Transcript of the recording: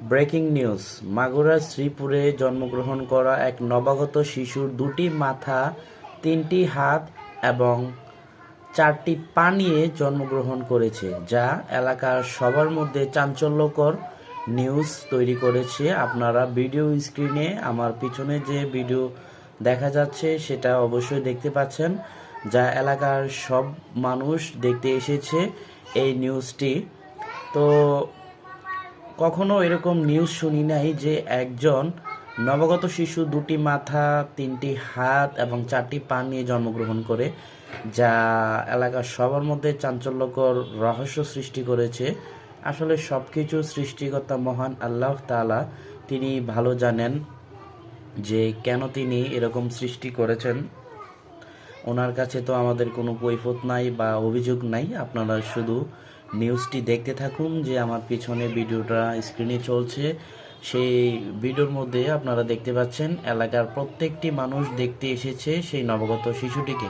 Breaking news. মাগুরার শ্রীপুরে জন্মগ্রহণ করা এক নবাগত শিশুর দুটি মাথা, তিনটি হাত এবং চারটি পা নিয়ে জন্মগ্রহণ করেছে, যা এলাকার সবার মধ্যে চাঞ্চল্যকর নিউজ তৈরি করেছে। আপনারা ভিডিও স্ক্রিনে আমার পিছনে যে ভিডিও দেখা যাচ্ছে, সেটা অবশ্যই দেখতে পাচ্ছেন, যা এলাকার সব মানুষ দেখতে এসেছে এই নিউজটি। তো কখনো এরকম নিউজ শুনি নাই যে একজন নবগত শিশু দুটি মাথা, তিনটি হাত এবং চারটি পা নিয়ে জন্মগ্রহণ করে, যা এলাকার সবার মধ্যে চাঞ্চল্যকর রহস্য সৃষ্টি করেছে। আসলে সব কিছু সৃষ্টিকর্তা মহান আল্লাহ তাআলা, তিনি ভালো জানেন যে কেন তিনি এরকম সৃষ্টি করেছেন। ওনার কাছে তো আমাদের কোনো কৈফত নাই বা অভিযোগ নাই। আপনারা শুধু নিউজটি দেখতে থাকুন যে আমার পিছনে ভিডিওটা স্ক্রিনে চলছে। সেই ভিডিওর মধ্যে আপনারা দেখতে পাচ্ছেন, এলাকার প্রত্যেকটি মানুষ দেখতে এসেছে সেই নবগত শিশুটিকে।